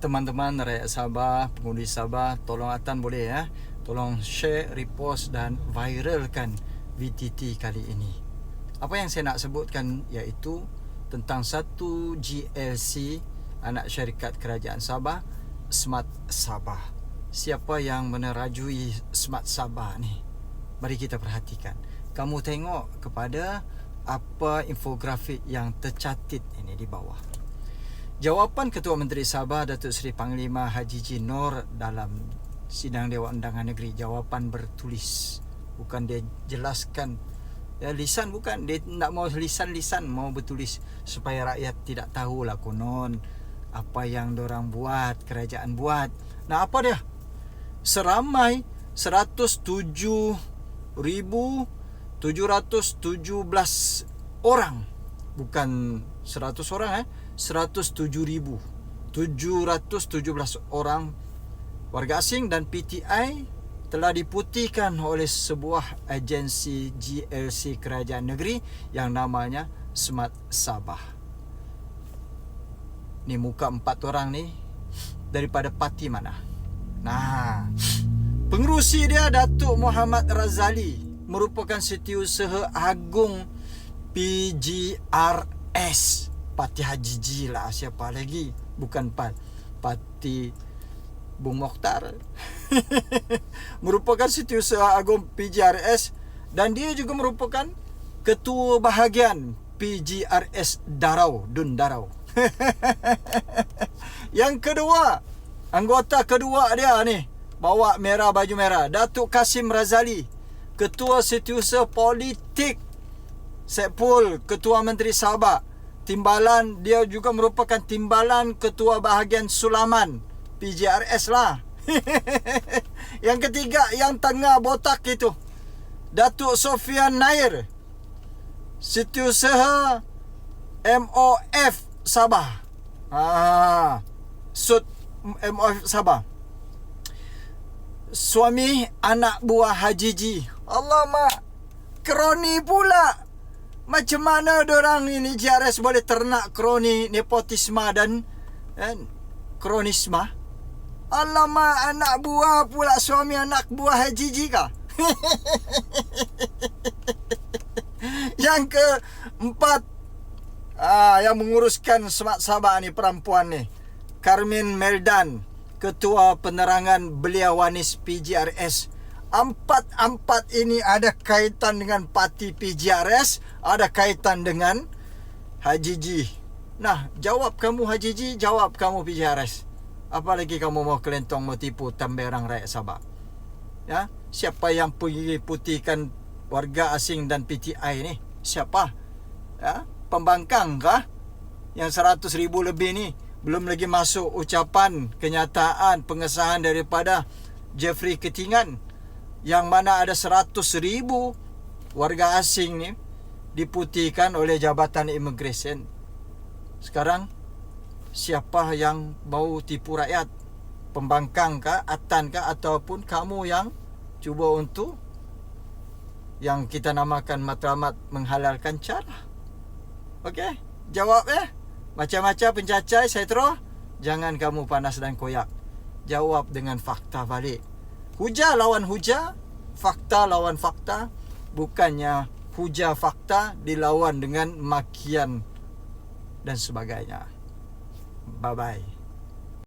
teman-teman rakyat Sabah, pengundi Sabah, tolong Atan boleh ya. Tolong share, repost dan viralkan VTT kali ini. Apa yang saya nak sebutkan iaitu tentang satu GLC anak syarikat kerajaan Sabah, Smart Sabah. Siapa yang menerajui Smart Sabah ni? Mari kita perhatikan. Kamu tengok kepada apa infografik yang tercatat ini di bawah. Jawapan Ketua Menteri Sabah Datuk Seri Panglima Haji Ji Nur dalam sidang Dewan Undangan Negeri. Jawapan bertulis. Bukan dia jelaskan. Ya lisan bukan. Dia nak mau lisan-lisan mau bertulis supaya rakyat tidak tahulah konon apa yang orang buat kerajaan buat. Nah apa dia? Seramai 107,717 orang. Bukan 100 orang eh 107,717 orang warga asing dan PTI telah diputihkan oleh sebuah agensi GLC kerajaan negeri yang namanya Smart Sabah. Ni muka empat orang ni daripada parti mana? Nah, pengerusi dia Datuk Muhammad Razali merupakan setiausaha agung PGRS Parti Haji Ji lah siapa lagi? Bukan Pat Parti Bung Mokhtar. Merupakan setiausaha agung PGRS dan dia juga merupakan ketua bahagian PGRS Darau Dun Darau. Yang kedua anggota kedua dia ni bawa merah baju merah Datuk Kasim Razali ketua setiausaha politik Sepul ketua menteri Sabah timbalan dia juga merupakan timbalan ketua bahagian Sulaman PJRS lah. yang ketiga yang tengah botak itu Datuk Sofian Nair Setiausaha MOF Sabah. Ah, Sud MOF Sabah. Suami anak buah Haji Ji. Allah mak. Kroni pula. Macam mana orang ini JRS boleh ternak kroni nepotisma dan eh, kronisma? Alamak anak buah pula suami anak buah Haji Jika. yang ke empat ah, yang menguruskan Semak Sabah ni perempuan ni. Carmen Meldan, Ketua Penerangan Belia Wanis PGRS empat-empat ini ada kaitan dengan parti PGRS, ada kaitan dengan Haji Ji. Nah, jawab kamu Haji Ji, jawab kamu PGRS. Apa lagi kamu mau kelentong mau tipu tamberang rakyat Sabah? Ya, siapa yang pergi putihkan warga asing dan PTI ni? Siapa? Ya, pembangkang kah? Yang seratus ribu lebih ni belum lagi masuk ucapan kenyataan pengesahan daripada Jeffrey Ketingan yang mana ada 100 ribu warga asing ni diputihkan oleh Jabatan Immigration. Sekarang siapa yang mau tipu rakyat? Pembangkang kah, atan kah ataupun kamu yang cuba untuk yang kita namakan matlamat menghalalkan cara? Okey, jawab ya. Macam-macam pencacai saya terus jangan kamu panas dan koyak. Jawab dengan fakta balik. Hujah lawan hujah, fakta lawan fakta, bukannya hujah fakta dilawan dengan makian dan sebagainya. Bye bye.